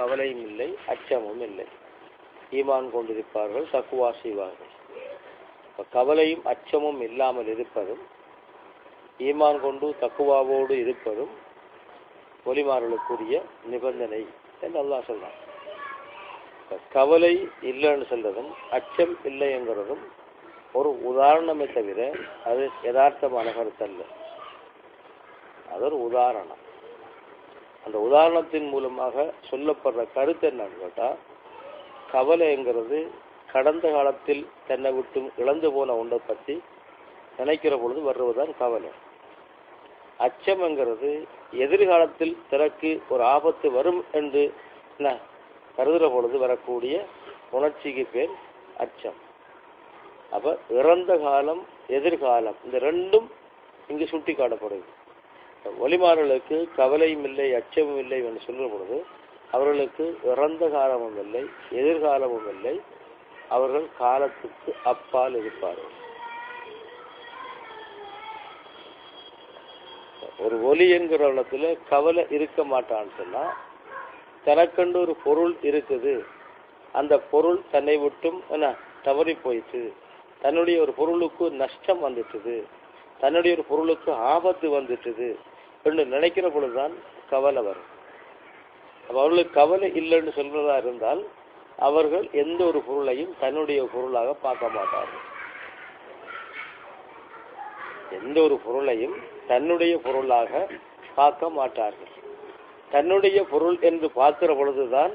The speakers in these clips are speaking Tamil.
கவலையும் இல்லை அச்சமும் இல்லை. ஈமான் கொண்டிருப்பார்கள் தக்குவா செய்வார்கள். இப்போ கவலையும் அச்சமும் இல்லாமல் இருப்பதும் ஈமான் கொண்டு தக்குவாவோடு இருப்பதும் ஒலிமார்களுக்குரிய நிபந்தனை என்று அல்லா சொல்றான். கவலை இல்லைன்னு சொல்றதும் அச்சம் இல்லைங்கிறதும் ஒரு உதாரணமே தவிர அது யதார்த்தமான கருத்தல்ல. அது ஒரு உதாரணம். அந்த உதாரணத்தின் மூலமாக சொல்லப்படுற கருத்து என்னன்னு கேட்டால் கவலைங்கிறது கடந்த காலத்தில் தன்னை விட்டு இழந்து போன ஒன்றை பற்றி நினைக்கிற பொழுது வருவதுதான் கவலை. அச்சம்ங்கிறது எதிர்காலத்தில் தனக்கு ஒரு ஆபத்து வரும் என்று என்ன கருதுகிற பொழுது வரக்கூடிய உணர்ச்சிக்கு பேர் அச்சம். அப்போ இறந்த காலம் எதிர்காலம் இந்த ரெண்டும் இங்கு சுட்டி காட்டப்படுது ஒளிமார்களுக்கு கவலையும் இல்லை அச்சமும் இல்லை என்று சொல்கிற பொழுது அவர்களுக்கு இறந்த காலமும் இல்லை எதிர்காலமும் இல்லை. அவர்கள் காலத்துக்கு அப்பால் இருப்பார்கள். ஒரு ஒலி என்கிற இடத்துல கவலை இருக்க மாட்டான்னு சொன்னா தனக்கண்டு ஒரு பொருள் இருக்குது. அந்த பொருள் தன்னை விட்டும் என்ன தவறி போயிட்டு தன்னுடைய ஒரு பொருளுக்கு நஷ்டம் வந்துட்டுது தன்னுடைய ஒரு பொருளுக்கு ஆபத்து வந்துட்டுது என்று நினைக்கிற பொழுதுதான் கவலை வரும். அவர்களுக்கு கவலை இல்லைன்னு சொல்றதா இருந்தால் அவர்கள் எந்த ஒரு பொருளையும் தன்னுடைய பொருளாக பார்க்க மாட்டார்கள். எந்த ஒரு பொருளையும் தன்னுடைய பொருளாக பார்க்க மாட்டார்கள். தன்னுடைய பொருள் என்று பார்க்கிற பொழுதுதான்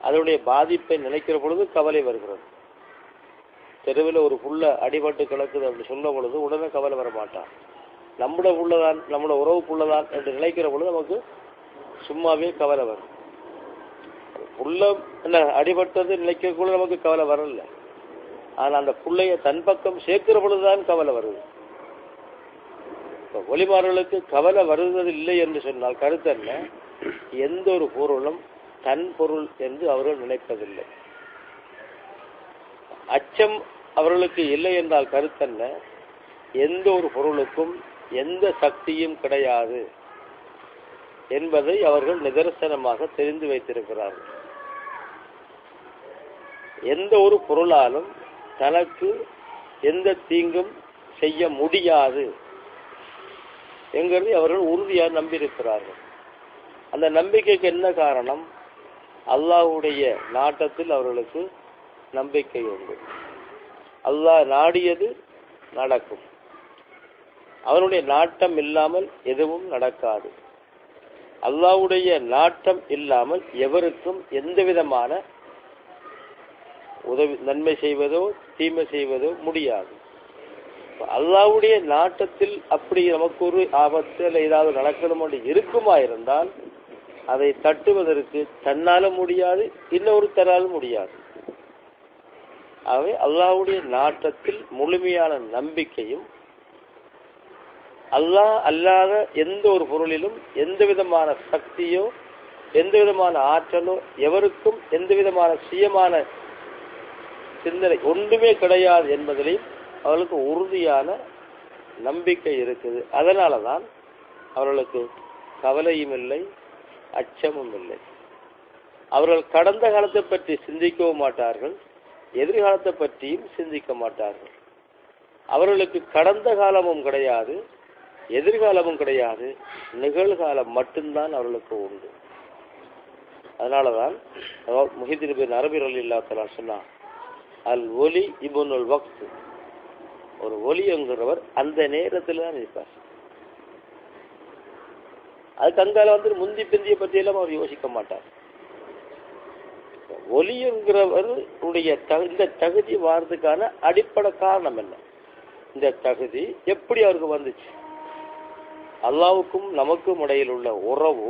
அதனுடைய பாதிப்பை நினைக்கிற பொழுது கவலை வருகிறது. தெருவில் ஒரு புள்ள அடிபட்டு கிடக்குது அப்படின்னு சொல்ல பொழுது உடனே கவலை வர மாட்டான் நம்மள உள்ளதான் நம்முடைய உறவுக்குள்ளதான் என்று நினைக்கிற பொழுது நமக்கு சும்மாவே கவலை வரும். புள்ள என்ன அடிபட்டது நினைக்கக்குள்ள நமக்கு கவலை வரல. ஆனால் அந்த புள்ளைய தன் பக்கம் சேர்க்கிற பொழுதுதான் கவலை வருது. இப்போ ஒளிமார்களுக்கு கவலை வருவது இல்லை என்று சொன்னால் கருத்து என்ன? எந்த ஒரு பொருளும் தன் பொருள் என்று அவர்கள் நினைப்பதில்லை. அச்சம் அவர்களுக்கு இல்லை என்றால் கருத்தல்ல எந்த ஒரு பொருளுக்கும் எந்த சக்தியும் கிடையாது என்பதை அவர்கள் நிதர்சனமாக தெரிந்து வைத்திருக்கிறார்கள். எந்த ஒரு பொருளாலும் தனக்கு எந்த தீங்கும் செய்ய முடியாது என்கிறது அவர்கள் உறுதியாக நம்பியிருக்கிறார்கள். அந்த நம்பிக்கைக்கு என்ன காரணம்? அல்லாஹ்வுடைய நாட்டத்தில் அவர்களுக்கு நம்பிக்கை உண்டு. அல்லாஹ் நாடியது நடக்கும். அவனுடைய நாட்டம் இல்லாமல் எதுவும் நடக்காது. அல்லாஹ்வுடைய நாட்டம் இல்லாமல் எவருக்கும் எந்த விதமான உதவி நன்மை செய்வதோ தீமை செய்வதோ முடியாது. அல்லாஹ்வுடைய நாட்டத்தில் அப்படி நமக்கு ஒரு ஆபத்து இல்லை ஏதாவது நடக்கணும் என்று இருக்குமா இருந்தால் அதை தட்டுவதற்கு தன்னாலும் முடியாது இன்னொருத்தராலும் முடியாது. ஆகவே அல்லாஹ்வுடைய நாட்டத்தில் முழுமையான நம்பிக்கையும் அல்லாஹ் அல்லாத எந்த ஒரு பொருளிலும் எந்த விதமான சக்தியோ எந்த விதமான ஆற்றலோ எவருக்கும் எந்த விதமான சுயமான சிந்தனை ஒன்றுமே கிடையாது என்பதிலையும் அவர்களுக்கு உறுதியான நம்பிக்கை இருக்குது. அதனால தான் அவர்களுக்கு கவலையும் இல்லை அச்சமும் இல்லை. அவர்கள் கடந்த காலத்தை பற்றி சிந்திக்கவும் மாட்டார்கள் எதிர்காலத்தை பற்றியும் சிந்திக்க மாட்டார்கள். அவர்களுக்கு கடந்த காலமும் கிடையாது எதிர்காலமும் கிடையாது நிகழ்காலம் மட்டும்தான் அவர்களுக்கு உண்டு. அதனாலதான் முஹிதின் பின் அரபிர் இல்லாத்தலா சொன்னான் அல் ஒலி இபுனுல் வக்த். ஒரு ஒலி என்கிறவர் அந்த நேரத்தில் தான் இருப்பார். அதுக்கு அங்கால வந்து முந்தி பிந்திய பற்றியெல்லாம் அவர் யோசிக்க மாட்டார். ஒலிங்கிறவருடைய இந்த தகுதி வாரதுக்கான அடிப்படை காரணம் என்ன? இந்த தகுதி எப்படி அவருக்கு வந்துச்சு? அல்லாவுக்கும் நமக்கும் இடையில் உள்ள உறவு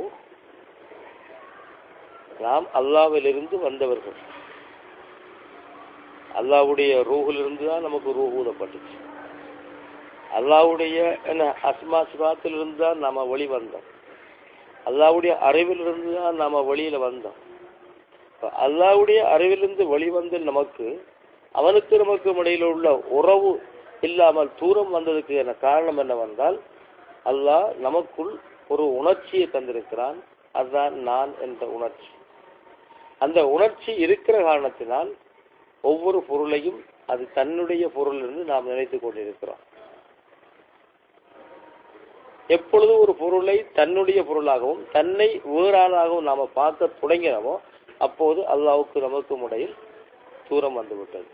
நாம் அல்லாவிலிருந்து வந்தவர்கள். அல்லாவுடைய ரூஹிலிருந்து தான் நமக்கு ரூ ஊதப்பட்டுச்சு. அல்லாவுடைய என்ன அஸ்மா சிவாத்திலிருந்து தான் நாம வழி வந்தோம். அல்லாவுடைய அறிவிலிருந்து தான் நாம வழியில் வந்தோம். அல்லாவுடைய அறிவிலிருந்து வெளிவந்த நமக்கு அவனுக்கு நமக்கு இடையில் உள்ள உறவு இல்லாமல் தூரம் வந்ததுக்கு என்ன காரணம் என்னவென்றால் அல்லாஹ் நமக்குள் ஒரு உணர்ச்சியை தந்திருக்கிறான். அதுதான் நான் என்ற உணர்ச்சி. அந்த உணர்ச்சி இருக்கிற காரணத்தினால் ஒவ்வொரு பொருளையும் அது தன்னுடைய பொருள் என்று நாம் நினைத்துக் கொண்டிருக்கிறோம். எப்பொழுது ஒரு பொருளை தன்னுடைய பொருளாகவும் தன்னை வேறாளாகவும் நாம பார்க்க தொடங்கினோமோ அப்போது அல்லாவுக்கு நமக்கும் இடையில் தூரம் வந்துவிட்டது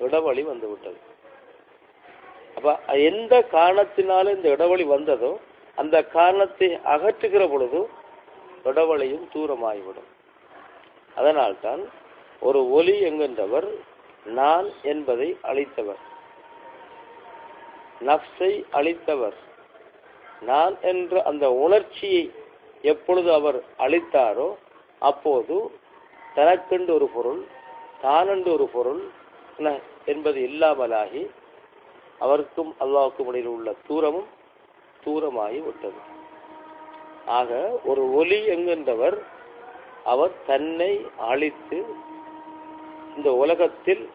இடைவெளி வந்துவிட்டது. அப்ப எந்த காரணத்தினால இந்த இடைவெளி வந்ததோ அந்த காரணத்தை அகற்றுகிற பொழுது இடைவெளியும் தூரமாகிவிடும். அதனால்தான் ஒரு ஒலி என்கின்றவர் நான் என்பதை அழித்தவர். நப்சை அழித்தவர். நான் என்ற அந்த உணர்ச்சியை எப்பொழுது அவர் அழித்தாரோ அப்போது தனக்கென்று ஒரு பொருள் தானென்று ஒரு பொருள் என்பது இல்லாமலாகி அவருக்கும் அல்லாவுக்கும் இடையில் உள்ள தூரமும் தூரமாகி விட்டது. ஆக ஒரு ஒலி என்கின்றவர் அவர் தன்னை அழித்து இந்த உலகத்தில்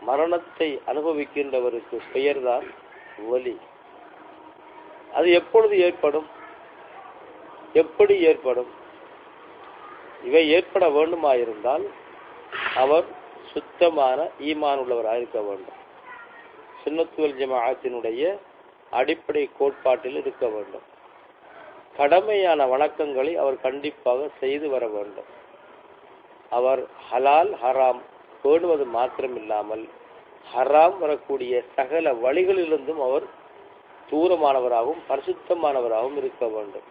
மரணத்தை அனுபவிக்கின்றவருக்கு பெயர்தான் ஒலி. அது எப்பொழுது ஏற்படும்? எப்படி ஏற்படும்? இவை ஏற்பட வேண்டுமாயிருந்தால் அவர் சுத்தமான ஈமான் உள்ளவராக இருக்க வேண்டும். சுண்ணத்துவல் ஜமாஅத்தினுடைய அடிப்படை கோட்பாட்டில் இருக்க வேண்டும். கடமையான வணக்கங்களை அவர் கண்டிப்பாக செய்து வர வேண்டும். அவர் ஹலால் ஹராம் பேணுவது மாத்திரமில்லாமல் ஹராம் வரக்கூடிய சகல வழிகளிலிருந்தும் அவர் தூரமானவராகவும் பரிசுத்தமானவராகவும் இருக்க வேண்டும்.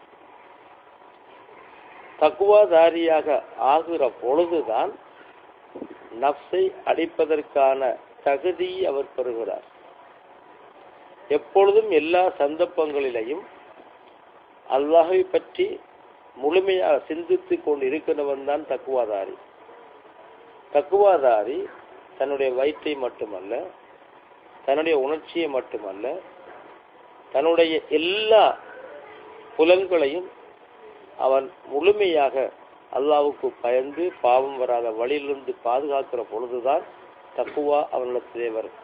தக்குவாதாரியாக ஆகிற பொழுதுதான் நப்சை அடிப்பதற்கான தகுதியை அவர் பெறுகிறார். எப்பொழுதும் எல்லா சந்தர்ப்பங்களிலையும் அல்லாஹை பற்றி முழுமையாக சிந்தித்துக் கொண்டு இருக்கிறவன் தான் தக்குவாதாரி. தக்குவாதாரி தன்னுடைய வயிற்றை மட்டுமல்ல தன்னுடைய உணர்ச்சியை மட்டுமல்ல தன்னுடைய எல்லா புலன்களையும் அவன் முழுமையாக அல்லாவுக்கு பயந்து பாவம் வராத வழியிலிருந்து பாதுகாக்கிற பொழுதுதான் தக்குவா அவனிடத்திலே வரும்.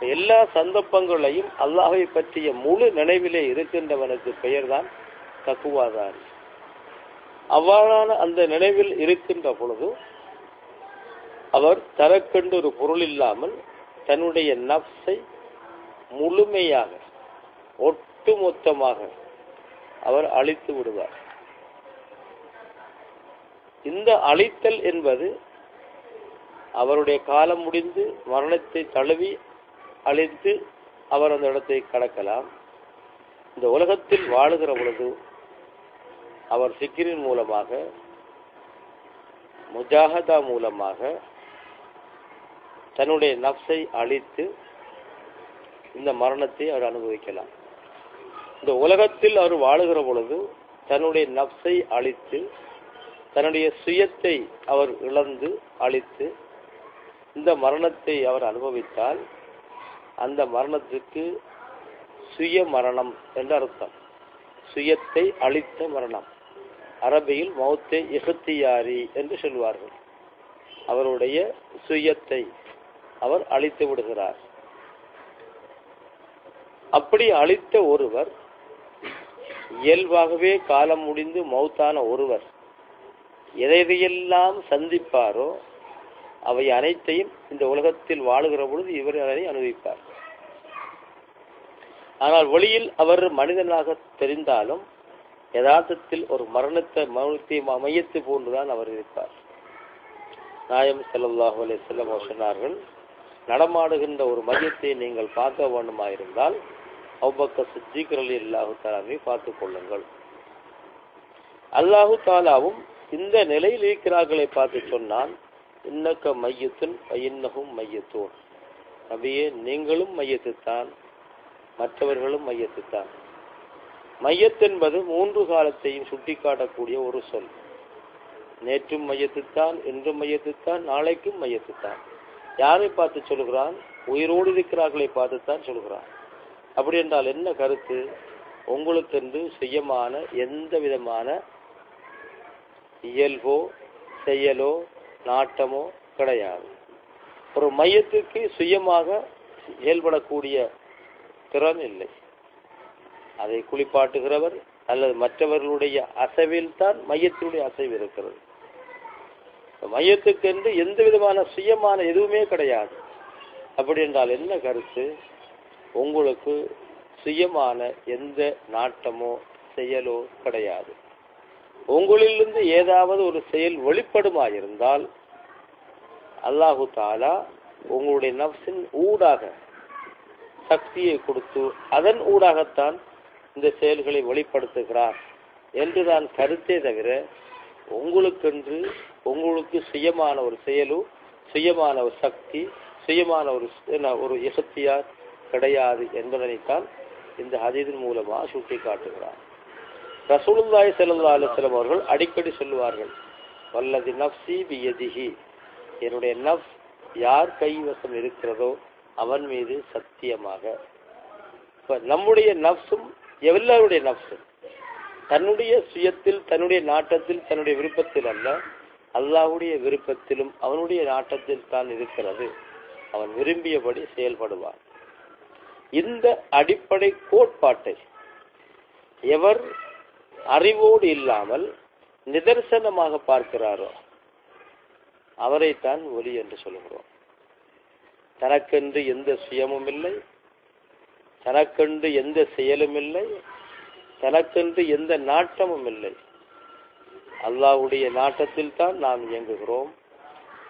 எல்லா சந்தர்ப்பங்களையும் அல்லாஹை பற்றிய முழு நினைவிலே இருக்கின்றவனுக்கு பெயர்தான் தக்குவாதாரி. அவ்வாறான அந்த நினைவில் இருக்கின்ற பொழுது அவர் தரக்கென்று ஒரு பொருள் இல்லாமல் தன்னுடைய நப்சை முழுமையாக ஒட்டுமொத்தமாக அவர் அழித்து விடுவார். இந்த அழித்தல் என்பது அவருடைய காலம் முடிந்து மரணத்தை தழுவி அழித்து அவர் அந்த இடத்தை கடக்கலாம். இந்த உலகத்தில் வாழுகிற பொழுது அவர் சிக்கிரின் மூலமாக முஜாஹதா மூலமாக தன்னுடைய நப்சை அழித்து இந்த மரணத்தை அவர் அனுபவிக்கலாம். இந்த உலகத்தில் அவர் வாழுகிற பொழுது தன்னுடைய நப்சை அழித்து தன்னுடைய சுயத்தை அவர் இழந்து அழித்து இந்த மரணத்தை அவர் அனுபவித்தால் அந்த மரணத்துக்கு சுய மரணம் என்று அர்த்தம். சுயத்தை அழித்த மரணம். அரபியில் மௌத்தை இகத்தியாரி என்று சொல்வார்கள். அவருடைய சுயத்தை அவர் அழித்து விடுகிறார். அப்படி அழித்த ஒருவர் இயல்பாகவே காலம் முடிந்து மௌத்தான ஒருவர் எதைவையெல்லாம் எதையெல்லாம் சந்திப்பாரோ அவை அனைத்தையும் இந்த உலகத்தில் வாழுகிற பொழுது இவர் அதனை அனுபவிப்பார். ஆனால் ஒளியில் அவர் மனிதனாக தெரிந்தாலும் யதார்த்தத்தில் ஒரு மரணத்தை மரணத்தை அமையத்து போன்றுதான் அவர் இருப்பார். நாயம் ஸல்லல்லாஹு அலே செல்லம் சொன்னார்கள் நடமாடுகின்ற ஒரு மையத்தை நீங்கள் பார்க்க வேண்டுமாயிருந்தால் அவ்வக்க சித்திகரல் அல்லாஹு தாலாவை பார்த்து கொள்ளுங்கள். அல்லாஹு தாலாவும் இந்த நிலையில் இருக்கிறார்களை பார்த்து சொன்னான் இன்னக்க மையத்தின் இன்னகும் மையத்தோன். நபியே நீங்களும் மையத்துத்தான் மற்றவர்களும் மையத்துத்தான் மையத்தென்பது மூன்று காலத்தையும் சுட்டிக்காட்டக்கூடிய ஒரு சொல். நேற்றும் மையத்துத்தான் இன்றும் மையத்துத்தான் நாளைக்கும் மையத்துத்தான் யாரை பார்த்து சொல்கிறான்? உயிரோடு இருக்கிறார்களை பார்த்துத்தான் சொல்கிறான். அப்படி என்றால் என்ன கருத்து? உங்களுக்கென்று சுயமான எந்த விதமான இயல்போ செயலோ நாட்டமோ கிடையாது. ஒரு மையத்துக்கு சுயமாக செயல்படக்கூடிய திறன் இல்லை. அதை குளிப்பாட்டுகிறவர் அல்லது மற்றவர்களுடைய அசைவில் தான் மையத்தினுடைய அசைவு இருக்கிறது. மையத்துக்கென்று எந்த விதமான சுயமான எதுவுமே கிடையாது. அப்படி என்றால் என்ன கருத்து? உங்களுக்கு சுயமான எந்த நாட்டமோ செயலோ கிடையாது. உங்களிலிருந்து ஏதாவது ஒரு செயல் வெளிப்படுமாயிருந்தால் அல்லாஹு தாலா உங்களுடைய நப்சின் ஊடாக சக்தியை கொடுத்து அதன் ஊடாகத்தான் இந்த செயல்களை வெளிப்படுத்துகிறார் என்று நான் கருத்தே தவிர உங்களுக்கென்று உங்களுக்கு சுயமான ஒரு செயலோ சுயமான ஒரு சக்தி சுயமான ஒரு ஒரு எசக்தியார் கிடையாது என்பதனைத்தான் இந்த ஹதீதின் மூலமாக சுட்டி காட்டுகிறார் ரசூலுல்லாய் ஸல்லல்லாஹு அலைஹி அவர்கள் அடிக்கடி சொல்லுவார்கள் வல்லது நப்சி பியதிஹி. என்னுடைய நஃப் யார் கைவசம் இருக்கிறதோ அவன் மீது சத்தியமாக. இப்போ நம்முடைய நப்சும் எல்லாருடைய நப்சும் தன்னுடைய சுயத்தில் தன்னுடைய நாட்டத்தில் தன்னுடைய விருப்பத்தில் அல்ல அல்லாவுடைய விருப்பத்திலும் அவனுடைய நாட்டத்தில் தான் இருக்கிறது. அவன் விரும்பியபடி செயல்படுவான். இந்த அடிப்படை கோட்பாட்டை எவர் அறிவோடு இல்லாமல் நிதர்சனமாக பார்க்கிறாரோ அவரைத்தான் ஒலி என்று சொல்கிறோம். தனக்கென்று எந்த சுயமும் இல்லை தனக்கென்று எந்த செயலும் இல்லை தனக்கென்று எந்த நாட்டமும் இல்லை அல்லாவுடைய நாட்டத்தில் தான் நாம் இயங்குகிறோம்.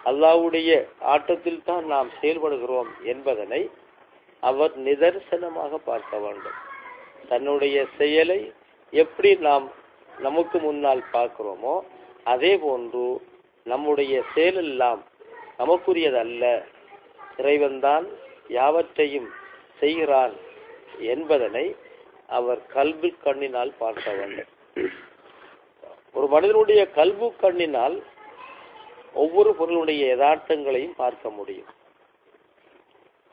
அல்லாஹ்வுடைய ஆட்டத்தில் தான் நாம் செயல்படுகிறோம் என்பதனை அவர் நிதர்சனமாக பார்க்க வேண்டும். தன்னுடைய செயலை எப்படி நாம் நமக்கு முன்னால் பார்க்கிறோமோ அதே போன்று நம்முடைய செயலெல்லாம் நமக்குரியதல்ல. இறைவன்தான் யாவற்றையும் செய்கிறான் என்பதனை அவர் கல்வி கண்ணினால் பார்க்க வேண்டும் ஒரு மனிதனுடைய கல்வி கண்ணினால் ஒவ்வொரு பொருளுடைய யதார்த்தங்களையும் பார்க்க முடியும்.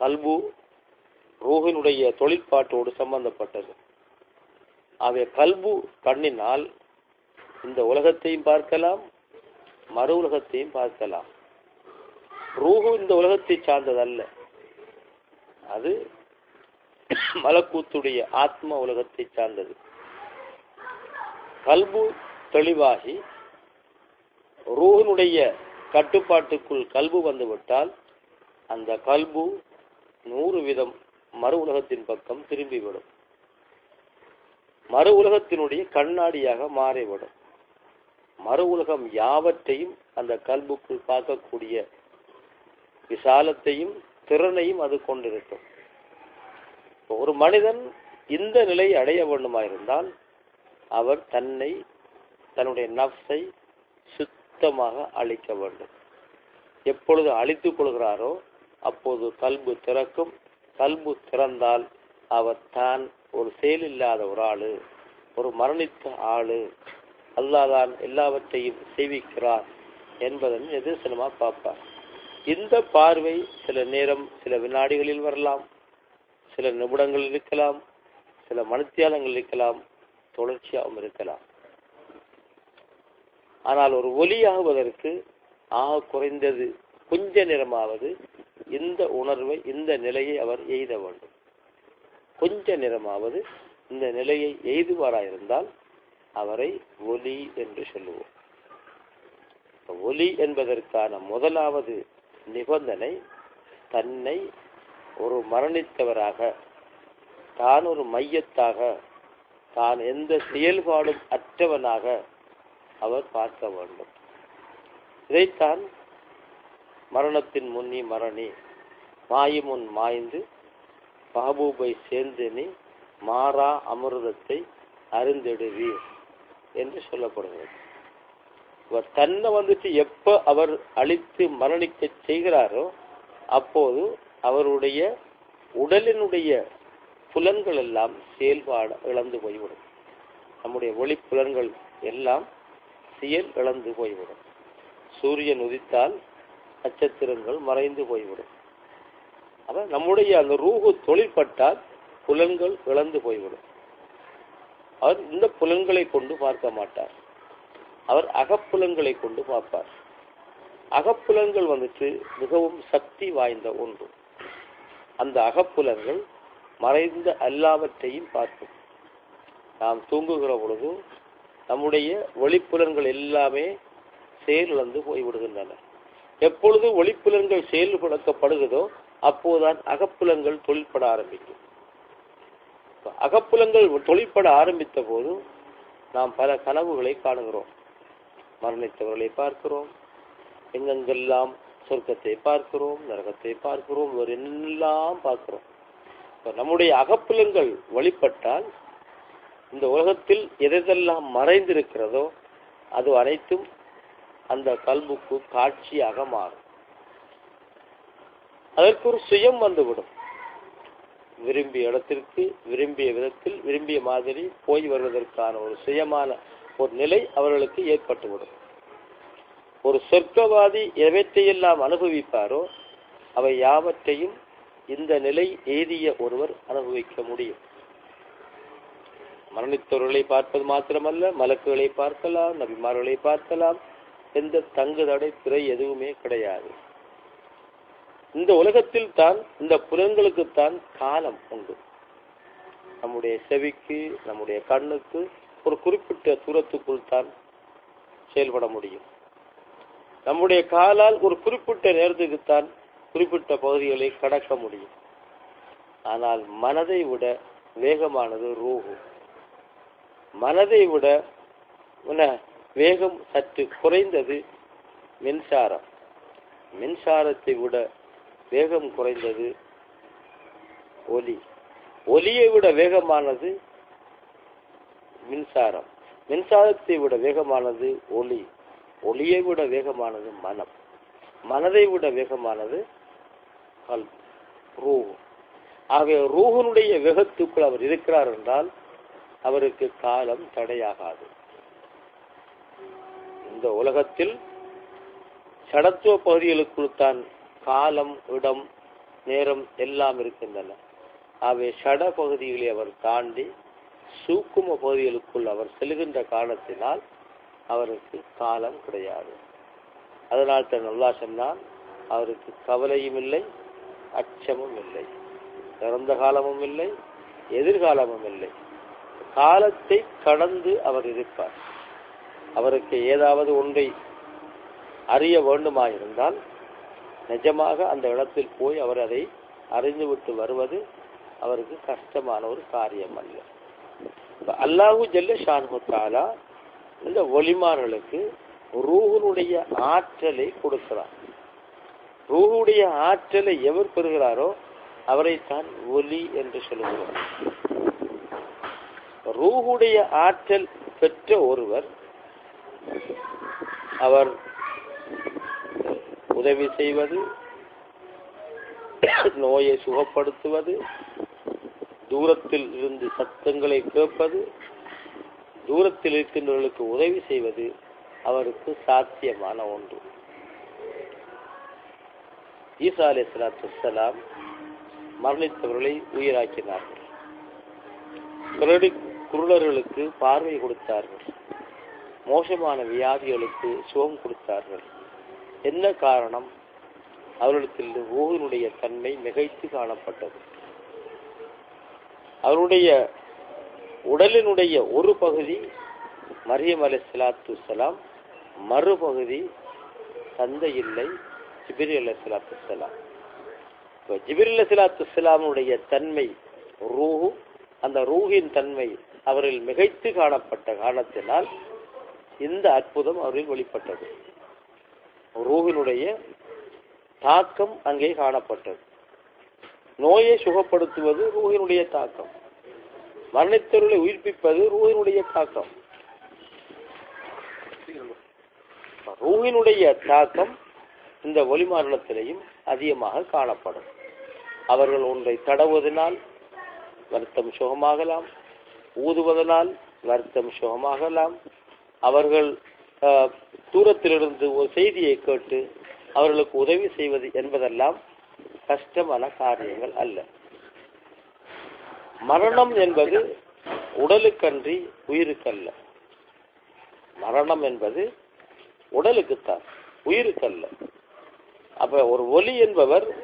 கல்பு ரூஹினுடைய தொழிற்பாட்டோடு சம்பந்தப்பட்டது. அவை கல்பு கண்ணினால் இந்த உலகத்தையும் பார்க்கலாம் மறு உலகத்தையும் பார்க்கலாம். ரூஹு இந்த உலகத்தை சார்ந்ததல்ல. அது மலக்கூத்துடைய ஆத்ம உலகத்தை சார்ந்தது. கல்பு தெளிவாகி ரூஹனுடைய கட்டுப்பாட்டுக்குள் கல்பு வந்துவிட்டால் அந்த கல்பு நூறு விதம் மறு உலகத்தின் பக்கம் திரும்பிவிடும். மறு உலகத்தினுடைய கண்ணாடியாக மாறிவிடும். மறு உலகம் யாவற்றையும் அந்த கல்புக்குள் பார்க்கக்கூடிய விசாலத்தையும் திறனையும் அது கொண்டிருக்கும். ஒரு மனிதன் இந்த நிலை அடைய வேண்டுமாயிருந்தால் அவர் தன்னை தன்னுடைய நப்சை சுத்தமாக அழிக்க வேண்டும். எப்பொழுது அழித்துக் கொள்கிறாரோ அப்போது கல்பு திறக்கும். கல்பு திறந்தால் அவர் தான் ஒரு செயல் இல்லாத ஒரு ஆளு ஒரு மரணித்த ஆளு. அல்லாதான் எல்லாவற்றையும் செய்விக்கிறார் என்பதன் எதிர்சனமாக பார்ப்பார். இந்த பார்வை சில நேரம் சில வினாடிகளில் வரலாம் சில நிமிடங்கள் இருக்கலாம் சில மனத்தியாலங்கள் இருக்கலாம் தொடர்ச்சியாகவும் இருக்கலாம். ஆனால் ஒரு ஒலியாகுவதற்கு ஆக குறைந்தது கொஞ்ச நேரமாவது இந்த உணர்வை இந்த நிலையை அவர் எய்த வேண்டும். கொஞ்ச நேரமாவது இந்த நிலையை எய்துவாராயிருந்தால் அவரை ஒலி என்று சொல்லுவோம். ஒலி என்பதற்கான முதலாவது நிபந்தனை தன்னை ஒரு மரணித்தவராக தான் ஒரு மையத்தாக தான் எந்த செயல்பாடும் அற்றவனாக அவர் பார்க்க வேண்டும். இதைத்தான் மரணத்தின் முன்னி மரணி மாயுமுன் மாய்ந்து மஹபூபை சேர்ந்தினி மாறா அமிர்தத்தை அருந்திடுவீர் என்று சொல்லப்படுகிறது. அவர் தன்னை வந்துட்டு எப்ப அவர் அழித்து மரணிக்க செய்கிறாரோ அப்போது அவருடைய உடலினுடைய புலன்கள் எல்லாம் செயல்பாடு இழந்து போய்விடும். நம்முடைய ஒளி புலன்கள் எல்லாம் செயல் இழந்து போய்விடும். சூரியன் உதித்தால் நட்சத்திரங்கள் மறைந்து போய்விடும். அப்ப நம்முடைய அந்த ரூகு தொழிற்பட்டால் புலன்கள் இழந்து போய்விடும். அவர் இந்த புலன்களை கொண்டு பார்க்க மாட்டார். அவர் அகப்புலங்களை கொண்டு பார்ப்பார். அகப்புலங்கள் வந்துட்டு மிகவும் சக்தி வாய்ந்த ஒன்று. அந்த அகப்புலங்கள் மறைந்த எல்லாவற்றையும் பார்க்கும். நாம் தூங்குகிற பொழுது நம்முடைய ஒளிப்புலன்கள் எல்லாமே செயலிழந்து போய்விடுகின்றன. எப்பொழுது ஒளிப்புலன்கள் செயல்படுத்தப்படுகிறதோ அப்போதுதான் அகப்புலங்கள் தொழில்பட ஆரம்பிக்கும். அகப்புலங்கள் தொழில்பட ஆரம்பித்த போது நாம் பல கனவுகளை காணுகிறோம். மரணித்தவர்களை பார்க்கிறோம். எங்கெங்கெல்லாம் சொர்க்கத்தை பார்க்கிறோம் நரகத்தை பார்க்கிறோம் ஒரு என்னெல்லாம் பார்க்கிறோம் நம்முடைய அகப்பிலங்கள் வழிபட்டால் இந்த உலகத்தில் எதெல்லாம் மறைந்திருக்கிறதோ அது அனைத்தும் அந்த கல்புக்கு காட்சியாக மாறும். அதற்கு ஒரு சுயம் வந்துவிடும். விரும்பிய இடத்திற்கு விரும்பிய விதத்தில் விரும்பிய மாதிரி போய் வருவதற்கான ஒரு சுயமான ஒரு நிலை அவர்களுக்கு ஏற்பட்டுவிடும். ஒரு சொர்க்கவாதி எவற்றையெல்லாம் அனுபவிப்பாரோ அவை யாவற்றையும் இந்த நிலை எய்திய ஒருவர் அனுபவிக்க முடியும். மரணித்தவர்களை பார்ப்பது மாத்திரமல்ல மலக்குகளை பார்க்கலாம் நபிமார்களை பார்க்கலாம். எந்த தங்கு தடை திரை எதுவுமே கிடையாது. இந்த உலகத்தில் தான் இந்த புலன்களுக்குத்தான் காலம் உண்டு. நம்முடைய செவிக்கு நம்முடைய கண்ணுக்கு ஒரு குறிப்பிட்ட தூரத்துக்குள் தான் செயல்பட முடியும். நம்முடைய காலால் ஒரு குறிப்பிட்ட நேரத்துக்கு தான் குறிப்பிட்ட பகுதிகளை கடக்க முடியும். ஆனால் மனதை விட வேகமானது ரூஹு. மனதை விட வேகம் சற்று குறைந்தது மின்சாரம். மின்சாரத்தை விட வேகம் குறைந்தது ஒலி. ஒலியை விட வேகமானது மின்சாரம். மின்சாரத்தை விட வேகமானது ஒளி. ஒளியை விட வேகமானது மனம். மனதை விட வேகமானது கல் ரூ ஆகவே ரூகனுடைய வேகத்துக்குள் அவர் இருக்கிறார் என்றால் அவருக்கு காலம் தடையாகாது. இந்த உலகத்தில் சடத்துவ பகுதிகளுக்குள் தான் காலம் இடம் நேரம் எல்லாம் இருக்கின்றன. ஆகவே சட பகுதிகளை அவர் தாண்டி சூக்கும பகுதிகளுக்குள் அவர் செல்கின்ற காரணத்தினால் அவருக்கு காலம் கிடையாது. அதனால் தன் நல்லா சொன்னால் அவருக்கு கவலையும் இல்லை அச்சமும் இல்லை. இறந்த காலமும் இல்லை எதிர்காலமும் இல்லை. காலத்தை கடந்து அவர் இருப்பார். அவருக்கு ஏதாவது ஒன்றை அறிய வேண்டுமாயிருந்தால் நிஜமாக அந்த இடத்தில் போய் அவர் அதை அறிந்துவிட்டு வருவது அவருக்கு கஷ்டமான ஒரு காரியம் அல்ல இப்போ அல்லாஹு ஜல்ல ஷானு தாலா இந்த ஒளிமார்களுக்கு ரூஹனுடைய ஆற்றலை கொடுக்கிறார் ரூஹுடைய ஆற்றலை எவர் பெறுகிறாரோ அவரைத்தான் ஒலி என்று சொல்லுகிறோம். ரூஹுடைய ஆற்றல் பெற்ற ஒருவர் அவர் உதவி செய்வது நோயை சுகப்படுத்துவது தூரத்தில் இருந்து சத்தங்களை கேட்பது தூரத்தில் இருக்கின்றவர்களுக்கு உதவி செய்வது அவருக்கு சாத்தியமான ஒன்று. ஈசா அலி சலாத்து மரணித்தவர்களை உயிராக்கினார்கள். குரடி குருடர்களுக்கு பார்வை கொடுத்தார்கள். மோசமான வியாதிகளுக்கு சுகம் கொடுத்தார்கள். என்ன காரணம்? அவர்களிடத்தில் ஓகனுடைய தன்மை மிகைத்து காணப்பட்டது. அவருடைய உடலினுடைய ஒரு பகுதி மரியம் அலி சலாத்து சலாம் மறுபகுதி தந்தை இல்லை ஜிபிரி அலி சலாத்து சலாம் இப்போ ஜிபிரி அலி சலாத்து சலாமுடைய தன்மை ரூஹு அந்த ரூஹின் தன்மை அவரில் மிகைத்து காணப்பட்ட காரணத்தினால் இந்த அற்புதம் அவரில் வெளிப்பட்டது. ரூஹினுடைய தாக்கம் அங்கே காணப்பட்டது. நோயை சுகப்படுத்துவது ரூஹினுடைய தாக்கம். மரணித்தவர்களை உயிர்ப்பிப்பது ரூஹினுடைய தாக்கம். ரூஹினுடைய தாக்கம் இந்த ஒளிமாரணத்திலையும் அதிகமாக காணப்படும். அவர்கள் ஒன்றை தடவுவதனால் வருத்தம் சுகமாகலாம். ஊதுவதனால் வருத்தம் சுகமாகலாம். அவர்கள் ஆஹ், தூரத்திலிருந்து ஒரு செய்தியை கேட்டு அவர்களுக்கு உதவி செய்வது என்பதெல்லாம் கஷ்டமான காரியங்கள் அல்ல. மரணம் என்பது உடலுக்கன்றி உயிருக்கல்ல. மரணம் என்பது உடலுக்குத்தான் உயிருக்கல்ல. அப்ப ஒரு ஒலி என்பவர்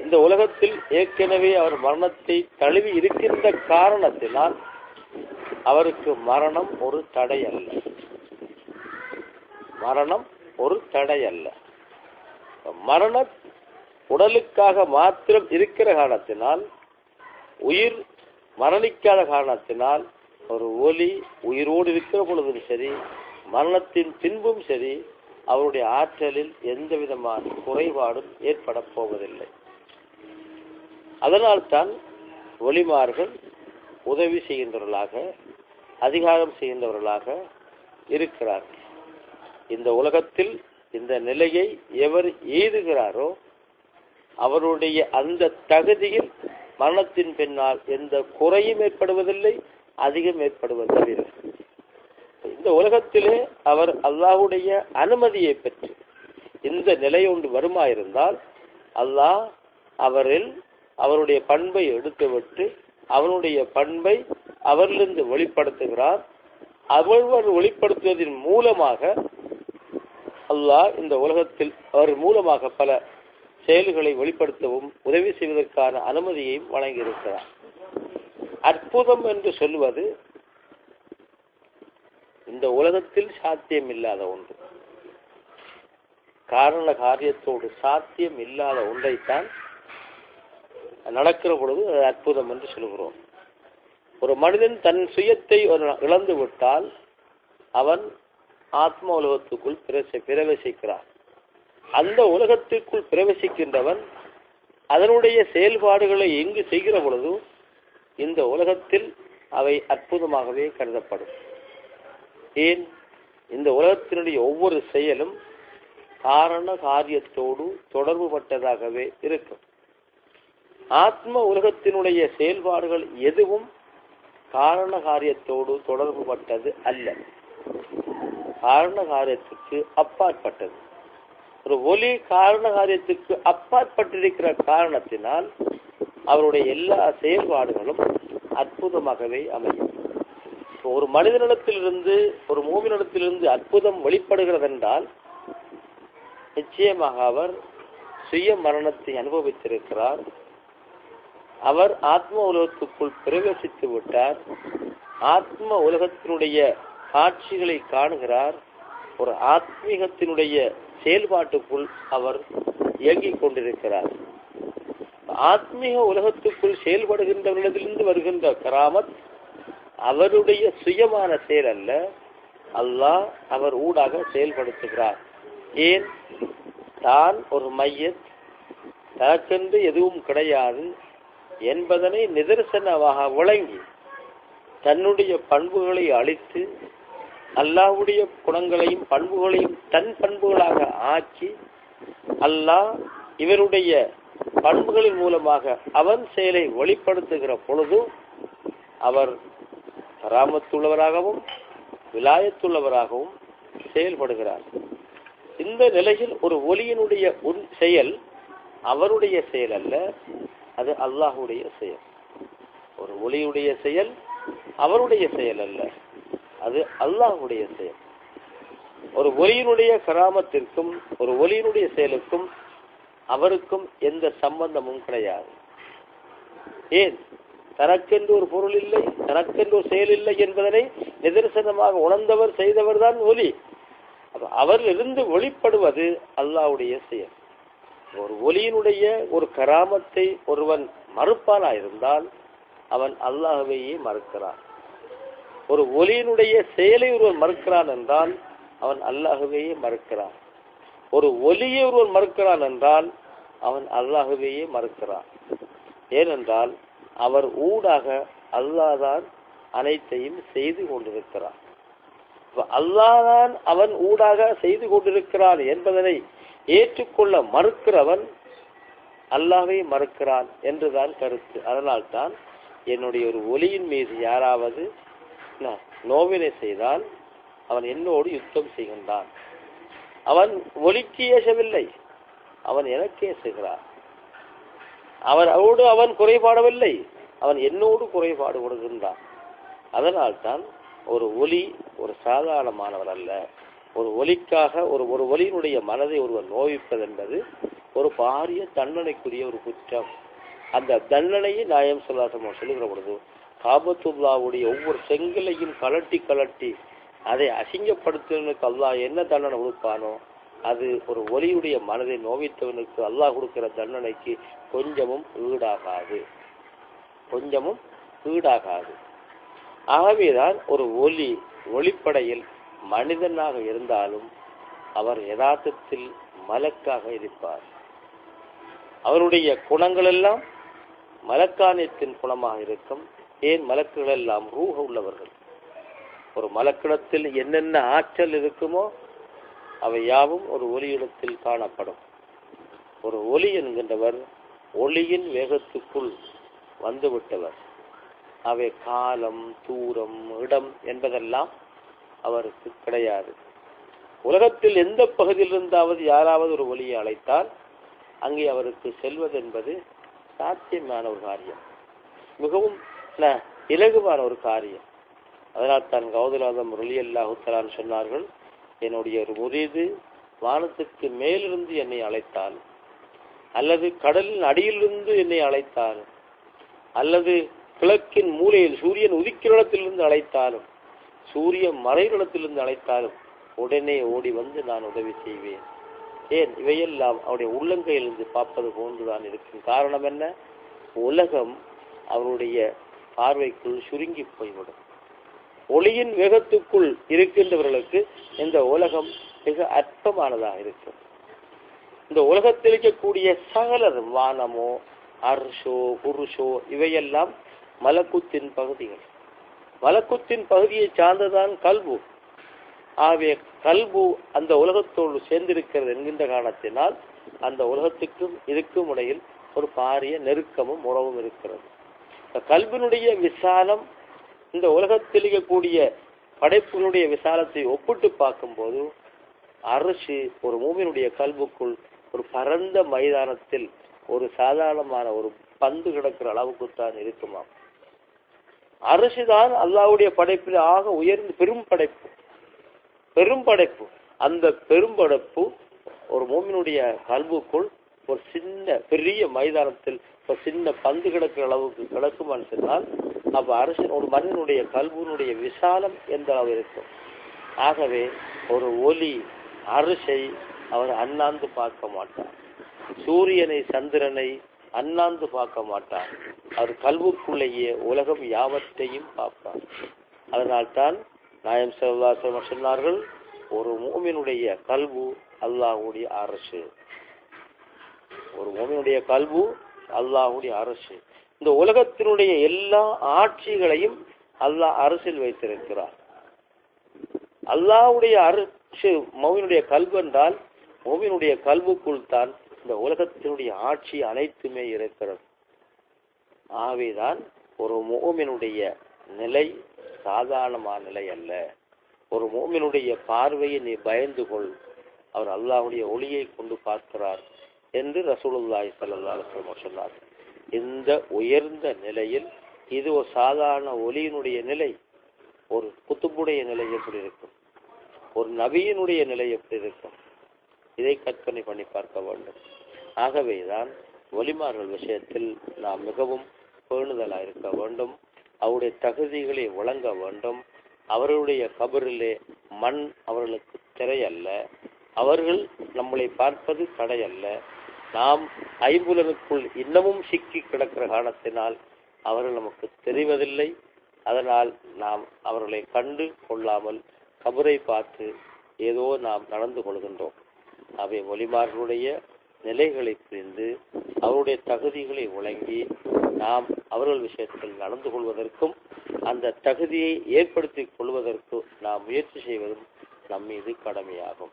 இந்த உலகத்தில் ஏற்கனவே அவர் மரணத்தை தழுவி இருக்கின்ற காரணத்தினால் அவருக்கு மரணம் ஒரு தடை அல்ல. மரணம் ஒரு தடை அல்ல. மரண உடலுக்காக மாத்திரம் இருக்கிற காரணத்தினால் உயிர் மரணிக்காத காரணத்தினால் ஒரு ஒலி உயிரோடு இருக்கிற பொழுதும் சரி மரணத்தின் பின்பும் சரி அவருடைய ஆற்றலில் எந்த விதமான குறைபாடும் ஏற்பட போவதில்லை. அதனால்தான் ஒளிமார்கள் உதவி செய்கின்றவர்களாக அதிகாரம் செய்கின்றவர்களாக இருக்கிறார்கள். இந்த உலகத்தில் இந்த நிலையை எவர் எய்துகிறாரோ அவருடைய அந்த தகுதியில் மரணத்தின் பின்னால் எந்த குறையும் ஏற்படுவதில்லை அதிகம் ஏற்படுவது தவிர இந்த உலகத்திலே அவர் அல்லாஹுடைய அனுமதியை பெற்று இந்த நிலை ஒன்று வருமாயிருந்தால் அல்லாஹ் அவரில் அவருடைய பண்பை எடுத்துவிட்டு அவனுடைய பண்பை அவரிலிருந்து வெளிப்படுத்துகிறார். அவர் வெளிப்படுத்துவதன் மூலமாக அல்லாஹ் இந்த உலகத்தில் அவர் மூலமாக பல செயல்களை வெளிப்படுத்தவும் உதவி செய்வதற்கான அனுமதியையும் வழங்கியிருக்கிறார். அற்புதம் என்று சொல்வது இந்த உலகத்தில் சாத்தியம் இல்லாத ஒன்று. காரண காரியத்தோடு சாத்தியம் இல்லாத ஒன்றைத்தான் நடக்கிற பொழுது அது அற்புதம் என்று சொல்கிறோம். ஒரு மனிதன் தன் சுயத்தை ஒரு இழந்து விட்டால் அவன் ஆத்ம உலகத்துக்குள் பிரச பிரவேசிக்கிறான். அந்த உலகத்திற்குள் பிரவேசிக்கின்றவன் அதனுடைய செயல்பாடுகளை எங்கு செய்கிற பொழுது இந்த உலகத்தில் அவை அற்புதமாகவே கருதப்படும். ஏன்? இந்த உலகத்தினுடைய ஒவ்வொரு செயலும் காரண காரியத்தோடு தொடர்பு பட்டதாகவே இருக்கும். ஆத்ம உலகத்தினுடைய செயல்பாடுகள் எதுவும் காரண காரியத்தோடு தொடர்பு பட்டது அல்ல. காரண காரியத்துக்கு அப்பாற்பட்டது. ஒரு ஒலி காரண காரியத்துக்கு அப்பாற்பட்டிருக்கிற காரணத்தினால் அவருடைய எல்லா செயல்பாடுகளும் அற்புதமாகவே அமையும். ஒரு மனிதனிடத்திலிருந்து ஒரு மூவினிடத்திலிருந்து அற்புதம் வெளிப்படுகிறது என்றால் நிச்சயமாக அவர் சுய மரணத்தை அனுபவித்திருக்கிறார். அவர் ஆத்ம உலகத்துக்குள் பிரவேசித்து விட்டார். ஆத்ம உலகத்தினுடைய காட்சிகளை காணுகிறார். ஒரு ஆத்மீகத்தினுடைய செயல்பாட்டுக்குள் அவர் இயங்கிக் கொண்டிருக்கிறார். ஆத்மீக உலகத்துக்குள் செயல்படுகின்றவர்களிடத்திலிருந்து வருகின்ற கராமத் அவருடைய சுயமான செயல் அல்ல. அல்லாஹ் அவர் ஊடாக செயல்படுத்துகிறார். ஏன்? தான் ஒரு மையத் தனக்கென்று எதுவும் கிடையாது என்பதனை நிதர்சனமாக விளங்கி தன்னுடைய பண்புகளை அழித்து அல்லாவுடைய குணங்களையும் பண்புகளையும் தன் பண்புகளாக ஆக்கி அல்லாஹ் இவருடைய பண்புகளின் மூலமாக அவன் செயலை வெளிப்படுத்துகிற பொழுது அவர் கராமத்துள்ளவராகவும் விலாயத்துள்ளவராகவும் செயல்படுகிறார். இந்த நிலையில் ஒரு ஒலியினுடைய உன் செயல் அவருடைய செயல் அல்ல அது அல்லாஹுடைய செயல். ஒரு ஒளியுடைய செயல் அவருடைய செயல் அல்ல. அது அல்லாஹுடைய செயல். ஒரு ஒலியினுடைய கராமத்திற்கும் ஒரு ஒலியினுடைய செயலுக்கும் அவருக்கும் எந்த சம்பந்தமும் கிடையாது. ஏன்? தனக்கென்று ஒரு பொருள் இல்லை தனக்கென்று ஒரு செயல் இல்லை என்பதனை நிதர்சனமாக உணர்ந்தவர் செய்தவர் தான் ஒலி. அவரிலிருந்து ஒளிப்படுவது அல்லாவுடைய செயல். ஒரு ஒலியினுடைய ஒரு கராமத்தை ஒருவன் மறுப்பானாயிருந்தால் அவன் அல்லாஹவையே மறுக்கிறான். ஒரு ஒலியினுடைய செயலை ஒருவர் மறுக்கிறான் என்றால் அவன் அல்லாகவேயே மறுக்கிறான். ஒரு ஒலியை ஒருவர் மறுக்கிறான் என்றால் அவன் அல்லாகவேயே மறுக்கிறான். ஏனென்றால் அவர் ஊடாக அல்லாதான் அனைத்தையும் செய்து கொண்டிருக்கிறான். அல்லாதான் அவன் ஊடாக செய்து கொண்டிருக்கிறான் என்பதனை ஏற்றுக்கொள்ள மறுக்கிறவன் அல்லாவே மறுக்கிறான் என்றுதான் கருத்து. அதனால்தான் என்னுடைய ஒரு ஒலியின் மீது யாராவது நோவினை செய்தால் அவன் என்னோடு யுத்தம் செய்கின்றான். அவன் ஒலிக்கு ஏசவில்லை அவன் எனக்கு ஏசுகிறான் அவன் அவோடு அவன் குறைபாடவில்லை. அவன் என்னோடு குறைபாடு கொடுக்கின்றான் அதனால்தான் ஒரு ஒலி ஒரு சாதாரணமானவர் அல்ல. ஒரு ஒலிக்காக ஒரு ஒரு ஒலியினுடைய மனதை ஒருவர் நோவிப்பது என்பது ஒரு பாரிய தண்டனைக்குரிய ஒரு குற்றம். அந்த தண்டனையை நாயம் சொல்லாசம் சொல்லுகிற பொழுது காபத்துல்லாவுடைய ஒவ்வொரு செங்கலையும் கலட்டி கலட்டி அதை அசிங்கப்படுத்துவனுக்கு அல்லாஹ் என்ன தண்டனை கொடுப்பானோ அது ஒரு ஒலியுடைய மனதை நோவித்தவனுக்கு அல்லாஹ் கொடுக்கிற தண்டனைக்கு கொஞ்சமும் ஈடாகாது. கொஞ்சமும் ஈடாகாது. ஆகவேதான் ஒரு ஒலி ஒளிப்படையில் மனிதனாக இருந்தாலும் அவர் யதார்த்தத்தில் மலக்காக இருப்பார். அவருடைய குணங்கள் எல்லாம் மலக்கானியத்தின் குணமாக இருக்கும். ஏன் மலக்குகள் எல்லாம் ரூஹ உள்ளவர்கள்? ஒரு மலக்கிடத்தில் என்னென்ன ஆற்றல் இருக்குமோ அவை யாவும் ஒரு ஒலியிடத்தில் காணப்படும். ஒரு ஒலி என்கின்றவர் ஒளியின் வேகத்துக்குள் வந்துவிட்டவர். அவை காலம் தூரம் இடம் என்பதெல்லாம் அவருக்கு கிடையாது. உலகத்தில் எந்த பகுதியிலிருந்தாவது யாராவது ஒரு ஒளியை அழைத்தால் அங்கே அவருக்கு செல்வதென்பது சாத்தியமான ஒரு காரியம். மிகவும் இலகுவான ஒரு காரியம். அதனால் தான் கௌதலாதம் முரளி அல்லாஹுத்தலான் சொன்னார்கள் என்னுடைய ஒரு முறிது வானத்துக்கு மேலிருந்து என்னை அழைத்தால் அல்லது கடலின் அடியிலிருந்து என்னை அழைத்தால் அல்லது கிழக்கின் மூலையில் சூரியன் உதிக்கிற இடத்திலிருந்து அழைத்தாலும் சூரியன் மறைகிற இடத்திலிருந்து அழைத்தாலும் உடனே ஓடி வந்து நான் உதவி செய்வேன். ஏன்? இவையெல்லாம் அவருடைய உள்ளங்கையிலிருந்து பார்ப்பது போன்றுதான் இருக்கும். காரணம் என்ன? உலகம் அவருடைய பார்வைக்குள் சுருங்கி போய்விடும். ஒளியின் வேகத்துக்குள் இருக்கின்றவர்களுக்கு இந்த உலகம் மிக அற்பமானதாக இருக்கும். இந்த உலகத்தில் இருக்கக்கூடிய சகலர் வானமோ அர்ஷோ குருஷோ இவையெல்லாம் மலக்குத்தின் பகுதிகள். மலக்குத்தின் பகுதியை சார்ந்ததான் கல்பு. ஆகவே கல்பு அந்த உலகத்தோடு சேர்ந்திருக்கிறது என்கின்ற காரணத்தினால் அந்த உலகத்துக்கும் இதுக்கும் இடையில் ஒரு பாரிய நெருக்கமும் உறவும் இருக்கிறது. கல்வினுடைய விசாலம் இந்த உலகத்தில் இருக்கக்கூடிய படைப்பினுடைய விசாலத்தை ஒப்பிட்டு பார்க்கும்போது அரசு ஒரு மூமியினுடைய கல்வுக்குள் ஒரு பரந்த மைதானத்தில் ஒரு சாதாரணமான ஒரு பந்து கிடக்கிற அளவுக்கு தான் இருக்குமாம். அரசுதான் அல்லாவுடைய படைப்பில் ஆக உயர்ந்து பெரும் படைப்பு. பெரும் படைப்பு. அந்த பெரும்படைப்பு ஒரு மூமினுடைய கல்வுக்குள் ஒரு சின்ன பெரிய மைதானத்தில் இப்போ சின்ன பந்து கிடக்கிற அளவுக்கு கிடக்குமான்னு சொன்னால் அப்ப அரசு ஒரு மனிதனுடைய கல்வினுடைய விசாலம் எந்த அளவு இருக்கும்? ஆகவே ஒரு ஒலி அரசை அவர் அண்ணாந்து பார்க்க மாட்டார். சூரியனை சந்திரனை அண்ணாந்து பார்க்க மாட்டார். அவர் கல்வுக்குள்ளேயே உலகம் யாவத்தையும் பார்ப்பார். அதனால்தான் நாயம் செல்வாசம் சொன்னார்கள் ஒரு மூமினுடைய கல்வு அல்லாஹுடைய அரசு. ஒரு மூமினுடைய கல்வு அல்லாஹுடைய அரசு. இந்த உலகத்தினுடைய எல்லா ஆட்சிகளையும் அல்லாஹ் அரசில் வைத்திருக்கிறார். அல்லாஹ்வுடைய அரசு மௌவினுடைய கல்வி என்றால் மௌவினுடைய கல்வுக்குள் தான் இந்த உலகத்தினுடைய ஆட்சி அனைத்துமே இருக்கிறது. ஆகவேதான் ஒரு மோமினுடைய நிலை சாதாரணமான நிலை அல்ல. ஒரு மோமினுடைய பார்வையை நீ பயந்து கொள். அவர் அல்லாஹுடைய ஒளியை கொண்டு பார்க்கிறார். என்று ரசூலுல்லாய் ஸல்லல்லாஹு சொன்னார் இந்த உயர்ந்த நிலையில் இது ஒரு சாதாரண ஒலியினுடைய நிலை ஒரு குத்துப்புடைய நிலை எப்படி இருக்கும்? ஒரு நபியினுடைய நிலை எப்படி இருக்கும்? இதை கற்பனை பண்ணி பார்க்க வேண்டும். ஆகவேதான் ஒலிமார்கள் விஷயத்தில் நாம் மிகவும் பேணுதலாக இருக்க வேண்டும். அவருடைய தகுதிகளை வழங்க வேண்டும். அவர்களுடைய கபரிலே மண் அவர்களுக்கு திரையல்ல. அவர்கள் நம்மளை பார்ப்பது தடையல்ல. நாம் ஐம்புலனுக்குள் இன்னமும் சிக்கி கிடக்கிற காரணத்தினால் அவர்கள் நமக்கு தெரிவதில்லை. அதனால் நாம் அவர்களை கண்டு கொள்ளாமல் கபரை பார்த்து ஏதோ நாம் நடந்து கொள்கின்றோம். அவை மொழிமார்களுடைய நிலைகளை புரிந்து அவருடைய தகுதிகளை வழங்கி நாம் அவர்கள் விஷயத்தில் நடந்து கொள்வதற்கும் அந்த தகுதியை ஏற்படுத்தி கொள்வதற்கு நாம் முயற்சி செய்வதும் நம் மீது கடமையாகும்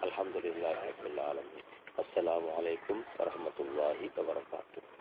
الحمد للہ رب العالمین۔ السلام علیکم ورحمۃ اللہ وبرکاتہ۔